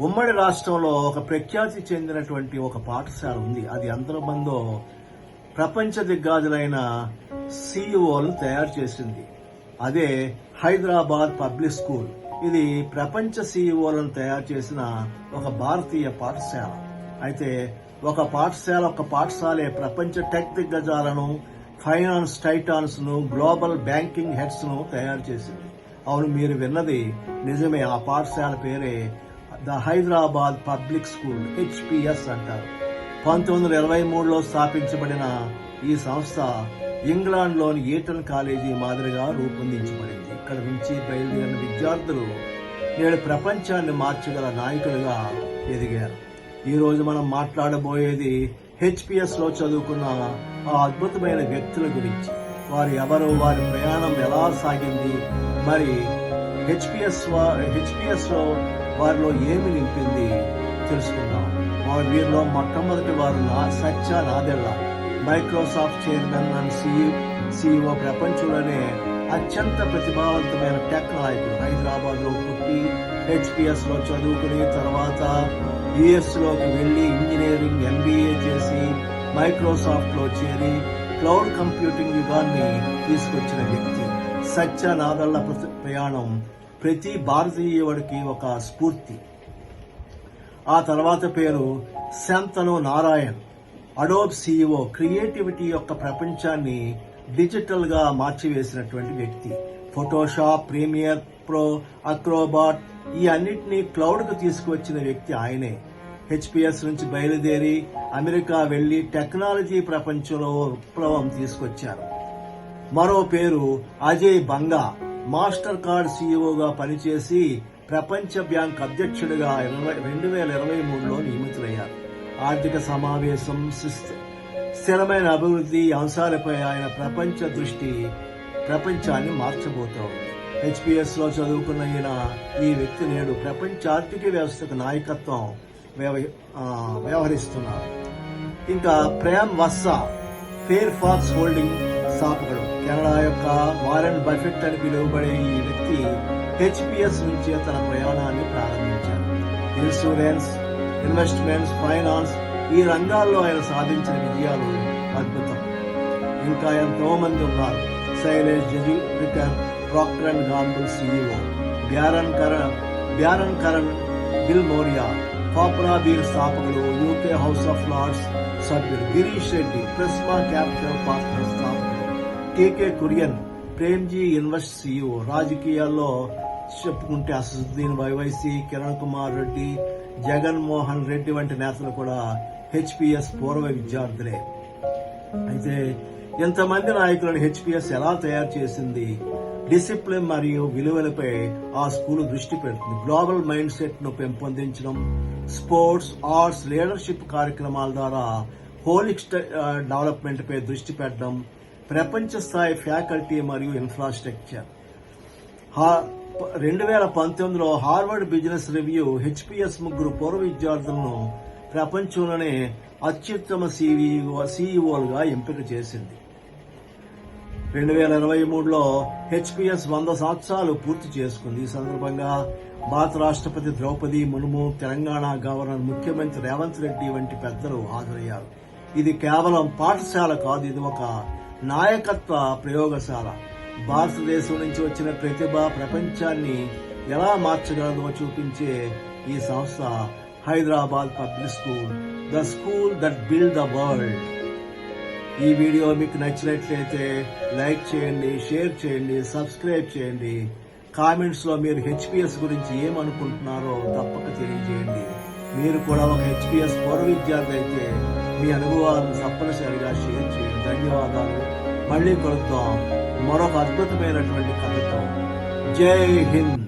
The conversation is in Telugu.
ఉమ్మడి రాష్ట్రంలో ఒక ప్రఖ్యాతి చెందినటువంటి ఒక పాఠశాల ఉంది. అది ఎంతమందో ప్రపంచ దిగ్గాజులైన సీఈఓలను తయారు చేసింది. అదే హైదరాబాద్ పబ్లిక్ స్కూల్. ఇది ప్రపంచ సీఈఓలను తయారు చేసిన ఒక భారతీయ పాఠశాల. అయితే ఒక పాఠశాల ఒక పాఠశాలే ప్రపంచ టెక్ దిగ్గజాలను ఫైనాన్స్ టైటాన్స్ను గ్లోబల్ బ్యాంకింగ్ హెడ్స్ను తయారు చేసింది. అవును మీరు విన్నది నిజమే. ఆ పాఠశాల పేరే the Hyderabad public school HPS అంటారు. పంతొమ్మిది వందల ఇరవై మూడులో స్థాపించబడిన ఈ సంస్థ ఇంగ్లాండ్లోని ఈటన్ కాలేజీ మాదిరిగా రూపొందించబడింది. ఇక్కడ నుంచి బయలుదేరిన విద్యార్థులు నేడు ప్రపంచాన్ని మార్చగల నాయకులుగా ఎదిగారు. ఈరోజు మనం మాట్లాడబోయేది హెచ్పిఎస్లో చదువుకున్న ఆ అద్భుతమైన వ్యక్తుల గురించి. వారు ఎవరు వారి ప్రయాణం ఎలా సాగింది మరి హెచ్పిఎస్ హెచ్పిఎస్ వారిలో ఏమి నింపింది? తెలుసుకుందాం. వారు వీరిలో మొట్టమొదటి వారు లా Satya Nadella Microsoft chairman and CEO ప్రపంచంలోనే అత్యంత ప్రతిభావంతమైన టెక్ నాయకుడు. హైదరాబాద్లో పుట్టి హెచ్పిఎస్లో చదువుకుని తర్వాత యుఎస్లోకి వెళ్ళి ఇంజనీరింగ్ ఎంబీఏ చేసి మైక్రోసాఫ్ట్లో చేరి క్లౌడ్ కంప్యూటింగ్ యుగాన్ని తీసుకొచ్చిన వ్యక్తి. సత్య నాదళ్ళ ప్రయాణం ప్రతి భారతీయుడికి ఒక స్ఫూర్తి. ఆ తర్వాత పేరు Shantanu Narayen. Adobe CEO creativity యొక్క ప్రపంచాన్ని డిజిటల్గా మార్చివేసినటువంటి వ్యక్తి. ఫోటోషాప్ ప్రీమియర్ ప్రో అక్రోబాట్ ఈ అన్నిటినీ క్లౌడ్కు తీసుకువచ్చిన వ్యక్తి ఆయనే. హెచ్పిఎస్ నుంచి బయలుదేరి అమెరికా వెళ్ళి టెక్నాలజీ ప్రపంచంలో విప్లవం తీసుకొచ్చారు. మరో పేరు అజయ్ బంగా. మాస్టర్ కార్డ్ సీఈఓగా పనిచేసి ప్రపంచ బ్యాంక్ అధ్యక్షుడిగా రెండు వేల ఇరవై మూడులో నియమితులయ్యారు. ఆర్థిక సమావేశం స్థిరమైన అభివృద్ధి అంశాలపై ఆయన ప్రపంచ దృష్టి ప్రపంచాన్ని మార్చబోతోంది. హెచ్పిఎస్లో చదువుకున్న ఈయన ఈ వ్యక్తి నేడు ప్రపంచ ఆర్థిక వ్యవస్థకు నాయకత్వం వ్యవహరిస్తున్నారు. ఇంకా Prem Watsa Fairfax holding స్థాపకుడు. కెనడా యొక్క వారెన్ బఫెట్ అని పిలువబడే ఈ వ్యక్తి హెచ్పిఎస్ నుంచి తన ప్రయాణాన్ని ప్రారంభించారు. ఇన్సూరెన్స్ ఇన్వెస్ట్మెంట్స్ ఫైనాన్స్ ఈ రంగాల్లో ఆయన సాధించిన విజయాలు అద్భుతం. ఇంకా ఎంతో మంది ఉన్నారు. Shailesh Jejurikar Procter and Gamble CEO baron Karan baron Karan Bilimoria పాపులా beer స్థాపకుడు యూకే హౌస్ ఆఫ్ లార్డ్స్ సభ్యుడు గిరీష్ రెడ్డి ప్రెస్మా క్యాపిటల్ పార్ట్నర్ స్థాపకుడు KK Kurian Premji invest CEO రాజకీయాల్లో చెప్పుకుంటే అసదుద్దీన్ వైవైసీ కిరణ్ కుమార్ రెడ్డి జగన్మోహన్ రెడ్డి వంటి నేతలు కూడా హెచ్పిఎస్ పూర్వ విద్యార్థులే. అయితే ఇంతమంది నాయకులను హెచ్పిఎస్ ఎలా తయారు చేసింది? డిసిప్లిన్ మరియు విలువలపై ఆ స్కూల్ దృష్టి పెడుతుంది. గ్లోబల్ మైండ్ సెట్ను పెంపొందించడం స్పోర్ట్స్ ఆర్ట్స్ లీడర్షిప్ కార్యక్రమాల ద్వారా హోలిక్ డెవలప్మెంట్ పై దృష్టి పెట్టడం ప్రపంచ స్థాయి ఫ్యాకల్టీ మరియు ఇన్ఫ్రాస్ట్రక్చర్. రెండు వేల పంతొమ్మిదిలో హార్వర్డ్ బిజినెస్ రివ్యూ హెచ్పిఎస్ ముగ్గురు పూర్వ విద్యార్థులను ప్రపంచంలోనే అత్యుత్తమ సీఈఓలుగా ఎంపిక చేసింది. రెండు వేల ఇరవై మూడులో హెచ్పిఎస్ వంద సంవత్సరాలు పూర్తి చేసుకుంది. ఈ సందర్భంగా భారత రాష్ట్రపతి ద్రౌపది ముర్ము తెలంగాణ గవర్నర్ ముఖ్యమంత్రి రేవంత్ రెడ్డి వంటి పెద్దలు హాజరయ్యారు. ఇది కేవలం పాఠశాల కాదు ఇది ఒక నాయకత్వ ప్రయోగశాల. భారతదేశం నుంచి వచ్చిన ప్రతిభ ప్రపంచాన్ని ఎలా మార్చగలదో చూపించే ఈ సంస్థ Hyderabad public school the school that build the world. ఈ వీడియో మీకు నచ్చినట్లయితే లైక్ చేయండి షేర్ చేయండి సబ్స్క్రైబ్ చేయండి. కామెంట్స్లో మీరు హెచ్పిఎస్ గురించి ఏమనుకుంటున్నారో తప్పక తెలియజేయండి. మీరు కూడా ఒక హెచ్పిఎస్ పూర్వ విద్యార్థి అయితే మీ అనుభవాలను తప్పనిసరిగా షేర్ చేయండి. ధన్యవాదాలు. మళ్ళీ కలుద్దాం. మరొక అద్భుతమైనటువంటి కథతో. జై హింద్.